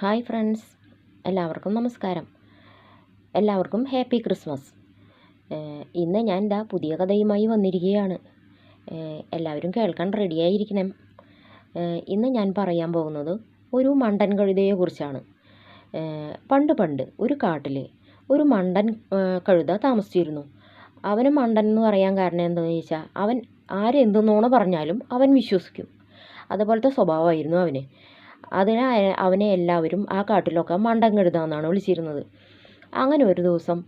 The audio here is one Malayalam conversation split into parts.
Hi friends. എല്ലാവർക്കും നമസ്കാരം. എല്ലാവർക്കും ഹാപ്പി ക്രിസ്മസ്. ഇന്ന് ഞാൻ ഇതാ പുതിയ കഥയുമായി വന്നിരിക്കുകയാണ്. എല്ലാവരും കേൾക്കാൻ റെഡിയായിരിക്കണം. ഇന്ന് ഞാൻ പറയാൻ പോകുന്നത് ഒരു മണ്ടൻ കഴുതയെക്കുറിച്ചാണ്. പണ്ട് പണ്ട് ഒരു കാട്ടിൽ ഒരു മണ്ടൻ കഴുത താമസിച്ചിരുന്നു. അവന് മണ്ടൻ എന്ന് പറയാൻ കാരണം എന്താണെന്ന് ചോദിച്ചാൽ അവൻ ആരെന്ത് പറഞ്ഞാലും അവൻ വിശ്വസിക്കും. അതുപോലത്തെ സ്വഭാവമായിരുന്നു അവന്. അതിനാൽ അവനെ എല്ലാവരും ആ കാട്ടിലൊക്കെ മണ്ടം കഴുത എന്നാണ് വിളിച്ചിരുന്നത്. അങ്ങനെ ഒരു ദിവസം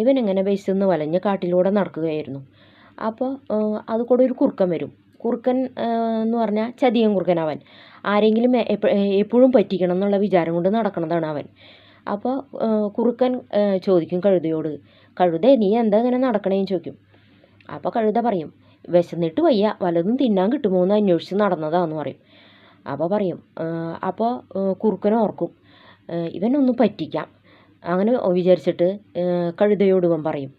ഇവനിങ്ങനെ വിശന്ന് വലഞ്ഞ് കാട്ടിലൂടെ നടക്കുകയായിരുന്നു. അപ്പോൾ അത് കൂടെ ഒരു കുറുക്കൻ വരും. കുറുക്കൻ എന്ന് പറഞ്ഞാൽ ചതിയൻ കുറുക്കൻ അവൻ. ആരെങ്കിലും എപ്പോഴും പറ്റിക്കണം എന്നുള്ള വിചാരം കൊണ്ട് നടക്കുന്നതാണ് അവൻ. അപ്പോൾ കുറുക്കൻ ചോദിക്കും കഴുതയോട് കഴുത നീ എന്താ ഇങ്ങനെ നടക്കണേന്ന് ചോദിക്കും. അപ്പോൾ കഴുത പറയും വിശന്നിട്ട് വയ്യ വലതും തിന്നാൻ കിട്ടുമോ എന്ന് അന്വേഷിച്ച് നടന്നതാന്ന് പറയും. അപ്പോൾ പറയും "ഏഹ്, അപ്പോൾ കുറുക്കനെ ഓർക്കും. ഇവനൊന്ന് പറ്റിക്കാം. അങ്ങനെ വിചാരിച്ചിട്ട് കഴുതയോട് ഇവൻ പറയും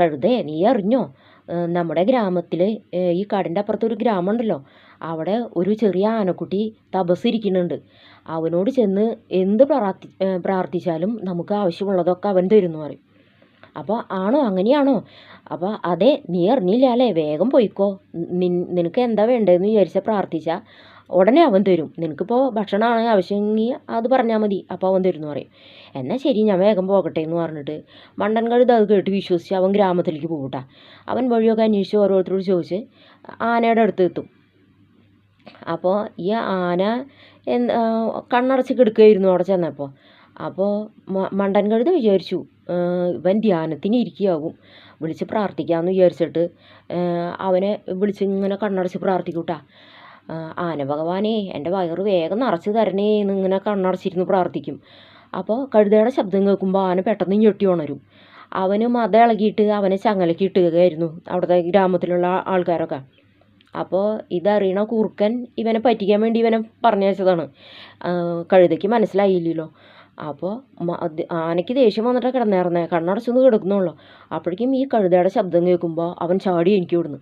കഴുതേ നീ അറിഞ്ഞോ? നമ്മുടെ ഗ്രാമത്തിൽ ഈ കാടിന്റെ അപ്പുറത്തൊരു ഗ്രാമം ഗ്രാമമുണ്ടല്ലോ. അവിടെ ഒരു ചെറിയ ആനക്കുട്ടി തപസ്സിരിക്കുന്നുണ്ട്. അവനോട് ചെന്ന് എന്ത് പ്രാർത്ഥി പ്രാർത്ഥിച്ചാലും നമുക്ക് ആവശ്യമുള്ളതൊക്കെ അവൻ തരുന്നു പറയും. അപ്പോൾ ആണോ? അങ്ങനെയാണോ? അപ്പോൾ അതെ നീ അറിഞ്ഞില്ല അല്ലേ? വേഗം പോയിക്കോ. നിൻ നിനക്ക് എന്താ വേണ്ടതെന്ന് വിചാരിച്ചാൽ പ്രാർത്ഥിച്ചാൽ ഉടനെ അവൻ തരും. നിനക്കിപ്പോൾ ഭക്ഷണമാണ് ആവശ്യമെങ്കിൽ അത് പറഞ്ഞാൽ മതി. അപ്പോൾ അവൻ തരും എന്ന് പറയും. എന്നാൽ ശരി ഞാൻ വേഗം പോകട്ടെ എന്ന് പറഞ്ഞിട്ട് മണ്ടൻ കഴുത അത് കേട്ട് വിശ്വസിച്ച് അവൻ ഗ്രാമത്തിലേക്ക് പോകട്ടെ അവൻ വഴിയൊക്കെ അന്വേഷിച്ച് ഓരോരുത്തരോട് ചോദിച്ച് ആനയുടെ അടുത്ത് എത്തും. അപ്പോൾ ഈ ആന എന്ത് കണ്ണടച്ച് കിടക്കുകയായിരുന്നു അവിടെ ചെന്നപ്പോൾ അപ്പോൾ മണ്ടൻ കഴുത വിചാരിച്ചു ഇവൻ ധ്യാനത്തിന് ഇരിക്കുകയാവും വിളിച്ച് പ്രാർത്ഥിക്കാമെന്ന് വിചാരിച്ചിട്ട് അവനെ വിളിച്ച് ഇങ്ങനെ കണ്ണടച്ച് പ്രാർത്ഥിക്കൂട്ടാ. ആന ഭഗവാനെ എന്റെ വയറ് വേഗം നിറച്ച് തരണേ എന്ന് ഇങ്ങനെ കണ്ണടച്ചിരുന്ന് പ്രാർത്ഥിക്കും. അപ്പോൾ കഴുതയുടെ ശബ്ദം കേൾക്കുമ്പോൾ ആന പെട്ടെന്ന് ഞെട്ടി ഉണരും. അവന് മത ഇളകിയിട്ട് അവനെ ചങ്ങലക്ക് ഇട്ടുകയായിരുന്നു അവിടുത്തെ ഗ്രാമത്തിലുള്ള ആൾക്കാരൊക്കെ. അപ്പോൾ ഇതറിയണ കുറുക്കൻ ഇവനെ പറ്റിക്കാൻ വേണ്ടി ഇവനെ പറഞ്ഞയച്ചതാണ്. കഴുതയ്ക്ക് മനസ്സിലായില്ലല്ലോ. അപ്പോൾ ആനയ്ക്ക് ദേഷ്യം വന്നിട്ടാണ് കിടന്നേറുന്നത് കണ്ണടച്ചൊന്ന് കിടക്കുന്നുള്ളൂ. അപ്പോഴേക്കും ഈ കഴുതയുടെ ശബ്ദം കേൾക്കുമ്പോൾ അവൻ ചാടി എനിക്ക് വിടുന്നു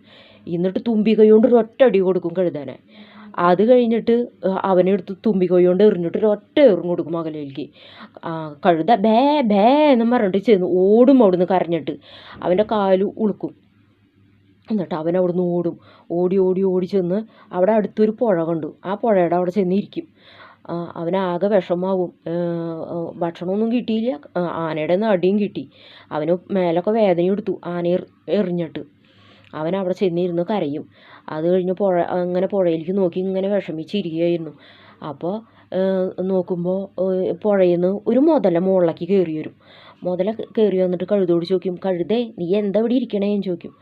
എന്നിട്ട് തുമ്പി കൈ കൊണ്ട് ഒരു ഒറ്റ അടി കൊടുക്കും കഴുതാനെ. അത് കഴിഞ്ഞിട്ട് അവനെ എടുത്ത് തുമ്പി കൈ കൊണ്ട് എറിഞ്ഞിട്ട് ഒരു ഒറ്റ എറിഞ്ഞ് കൊടുക്കും അകലേക്ക് കഴുത ബേ ബേ എന്ന് പറഞ്ഞിട്ട് ചെന്ന് ഓടും അവിടുന്ന് കരഞ്ഞിട്ട്. അവന്റെ കാൽ ഉളുക്കും. എന്നിട്ട് അവൻ അവിടുന്ന് ഓടും. ഓടി ഓടി ഓടി ചെന്ന് അവിടെ അടുത്തൊരു പുഴ കണ്ടു. ആ പുഴയുടെ അവിടെ ചെന്നിരിക്കും. അവനാകെ വിഷമാവും. ഭക്ഷണമൊന്നും കിട്ടിയില്ല. ആനയുടെ നിന്ന് അടിയും കിട്ടി. അവന് മേലൊക്കെ വേദന എടുത്തു ആന എറി- എറിഞ്ഞിട്ട്. അവൻ അവിടെ ചെന്നിരുന്ന് കരയും. അത് കഴിഞ്ഞ് പുഴ അങ്ങനെ പുഴയിലേക്ക് നോക്കി ഇങ്ങനെ വിഷമിച്ചിരിക്കുകയായിരുന്നു. അപ്പോൾ നോക്കുമ്പോൾ പുഴയിൽ നിന്ന് ഒരു മുതല മുകളിലേക്ക് കയറി വരും. മുതല കയറി വന്നിട്ട് കഴുതോട് ചോദിക്കും കഴുതേ നീ എന്താ ഇവിടെ ഇരിക്കണേന്ന് ചോദിക്കും.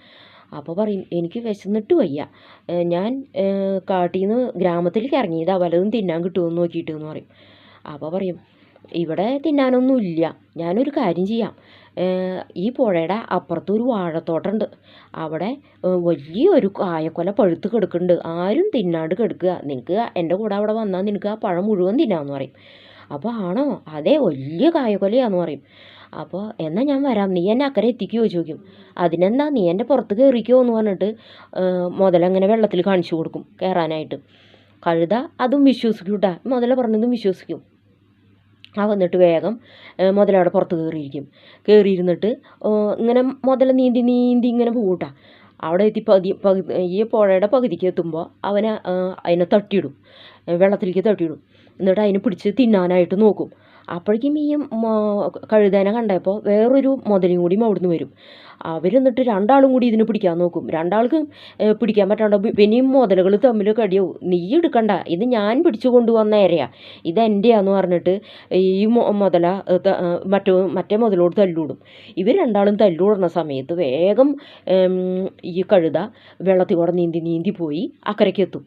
അപ്പോൾ പറയും എനിക്ക് വിശന്നിട്ട് വയ്യ. ഞാൻ കാട്ടിൽ നിന്ന് ഗ്രാമത്തിലേക്ക് ഇറങ്ങിയതാ. വലതും തിന്നാൻ കിട്ടുമെന്ന് നോക്കിയിട്ട് എന്ന് പറയും. അപ്പോൾ പറയും ഇവിടെ തിന്നാനൊന്നുമില്ല. ഞാനൊരു കാര്യം ചെയ്യാം. ഈ പുഴയുടെ അപ്പുറത്ത് ഒരു വാഴത്തോട്ടമുണ്ട് അവിടെ വലിയൊരു കായക്കൊല പഴുത്ത് കിടക്കുന്നുണ്ട് ആരും തിന്നാണ്ട് കിടക്കുക. നിനക്ക് എന്റെ കൂടെ അവിടെ വന്നാൽ നിനക്ക് ആ പഴം മുഴുവൻ തിന്നാമെന്ന് പറയും. അപ്പോൾ ആണോ അതെ വലിയ കായകൊലയാന്ന് പറയും. അപ്പോൾ എന്നാൽ ഞാൻ വരാം? നീ എന്നെ അക്കരെ എത്തിക്കുമോ ചോദിക്കും. അതിനെന്താ നീ എന്റെ പുറത്ത് കയറിക്കോ എന്ന് പറഞ്ഞിട്ട് മുതലങ്ങനെ വെള്ളത്തിൽ കാണിച്ചു കൊടുക്കും കയറാനായിട്ട് കഴുത അതും വിശ്വസിക്കും കേട്ടാ മുതല പറഞ്ഞതും വിശ്വസിക്കും. ആ വന്നിട്ട് വേഗം മുതലവിടെ പുറത്ത് കയറിയിരിക്കും കയറിയിരുന്നിട്ട് ഇങ്ങനെ മുതല നീന്തി നീന്തി ഇങ്ങനെ പോകൂട്ടാ അവിടെ എത്തി പകുതി പകുതി ഈ പുഴയുടെ പകുതിക്ക് എത്തുമ്പോൾ അവനെ അതിനെ തട്ടിയിടും. വെള്ളത്തിലേക്ക് തട്ടിയിടും. എന്നിട്ട് അതിനെ പിടിച്ച് തിന്നാനായിട്ട് നോക്കും. അപ്പോഴേക്കും ഈ കഴുതേനെ കണ്ടപ്പോൾ വേറൊരു മുതലയും കൂടി അവിടുന്ന് വരും. അവർ എന്നിട്ട് രണ്ടാളും കൂടി ഇതിനെ പിടിക്കാൻ നോക്കും. രണ്ടാൾക്കും പിടിക്കാൻ പറ്റാണ്ട് പിന്നെയും മുതലുകൾ തമ്മിൽ കടിയാവും. നീ എടുക്കണ്ട. ഇത് ഞാൻ പിടിച്ചു കൊണ്ടുവന്ന ഇരയാ ഇത് എന്റെയാന്ന് പറഞ്ഞിട്ട് ഈ മുതല മറ്റു മറ്റോ മുതലോട് തല്ലൂടും. ഇവർ രണ്ടാളും തല്ലൂടുന്ന സമയത്ത് വേഗം ഈ കഴുത വെള്ളത്തിൽ കൂടെ നീന്തി നീന്തി പോയി അക്കരയ്ക്ക് എത്തും.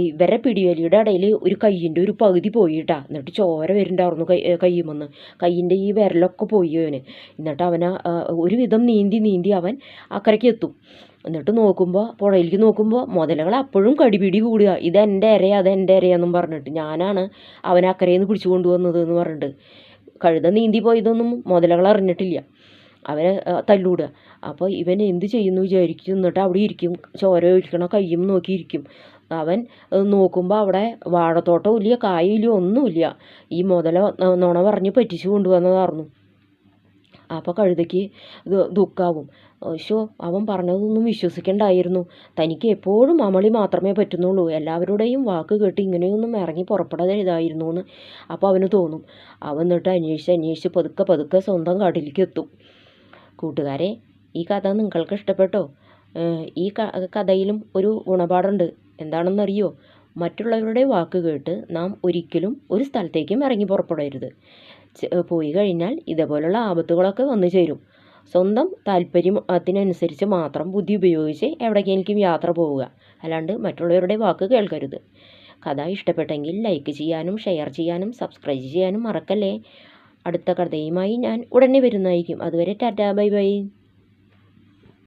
ഇവരെ പിടിവലിയുടെ ഇടയിൽ ഒരു കയ്യിന്റെ ഒരു പകുതി പോയിട്ടാ. എന്നിട്ട് ചോര വരുന്നുണ്ടായിരുന്നു കൈ കയ്യുമെന്ന്. കയ്യിന്റെ ഈ വിരലൊക്കെ പോയി അവന്. എന്നിട്ട് അവൻ ഒരുവിധം നീന്തി നീന്തി അവൻ അക്കരയ്ക്ക് എത്തും എന്നിട്ട് നോക്കുമ്പോൾ പുഴയിലേക്ക് നോക്കുമ്പോൾ മുതലകൾ അപ്പോഴും കടിപിടി കൂടുക. ഇത് എന്റെ ഇരയ അത് എന്റെ ഇരയാന്നും പറഞ്ഞിട്ട് ഞാനാണ് അവനെ അക്കരയിൽ നിന്ന് പിടിച്ചു കൊണ്ടുവന്നത് എന്ന് പറഞ്ഞിട്ട് കഴുത നീന്തി പോയതൊന്നും മുതലകൾ അറിഞ്ഞിട്ടില്ല. അവനെ തല്ലൂടുക. അപ്പോൾ ഇവൻ എന്ത് ചെയ്യുന്നു വിചാരിക്കും. എന്നിട്ട് അവിടെ ഇരിക്കും. ചോര ഒഴിക്കണ കയ്യും നോക്കിയിരിക്കും. അവൻ നോക്കുമ്പോൾ അവിടെ വാഴത്തോട്ടവും ഇല്ല കായും ഒന്നുമില്ല. ഈ മുതല നുണ പറഞ്ഞ് പറ്റിച്ചു കൊണ്ടുവന്നതായിരുന്നു അപ്പോൾ കഴുതയ്ക്ക് ദുഃഖാവും. ഷോ അവൻ പറഞ്ഞതൊന്നും വിശ്വസിക്കണ്ടായിരുന്നു. തനിക്ക് എപ്പോഴും അമളി മാത്രമേ പറ്റുന്നുള്ളൂ. എല്ലാവരുടെയും വാക്ക് കേട്ട് ഇങ്ങനെയൊന്നും ഇറങ്ങി പുറപ്പെടരുതായിരുന്നു എന്ന് അപ്പോൾ അവന് തോന്നും. അവൻ എന്നിട്ട് അന്വേഷിച്ച് അന്വേഷിച്ച് പതുക്കെ പതുക്കെ സ്വന്തം കാട്ടിലേക്ക് എത്തും. കൂട്ടുകാരെ ഈ കഥ നിങ്ങൾക്ക് ഇഷ്ടപ്പെട്ടോ ഈ കഥയിലും ഒരു ഗുണപാഠമുണ്ട് എന്താണെന്നറിയോ? മറ്റുള്ളവരുടെ വാക്ക് കേട്ട് നാം ഒരിക്കലും ഒരു സ്ഥലത്തേക്കും ഇറങ്ങി പുറപ്പെടരുത്. പോയി കഴിഞ്ഞാൽ ഇതേപോലുള്ള ആപത്തുകളൊക്കെ വന്നു ചേരും. സ്വന്തം താല്പര്യം അതിനനുസരിച്ച് മാത്രം ബുദ്ധി ഉപയോഗിച്ച് എവിടേക്കെങ്കിലും യാത്ര പോവുക. അല്ലാണ്ട് മറ്റുള്ളവരുടെ വാക്ക് കേൾക്കരുത്. കഥ ഇഷ്ടപ്പെട്ടെങ്കിൽ ലൈക്ക് ചെയ്യാനും ഷെയർ ചെയ്യാനും സബ്സ്ക്രൈബ് ചെയ്യാനും മറക്കല്ലേ? അടുത്ത കഥയുമായി ഞാൻ ഉടനെ വരുന്നതായിരിക്കും. അതുവരെ ടാറ്റാ ബൈ ബൈ.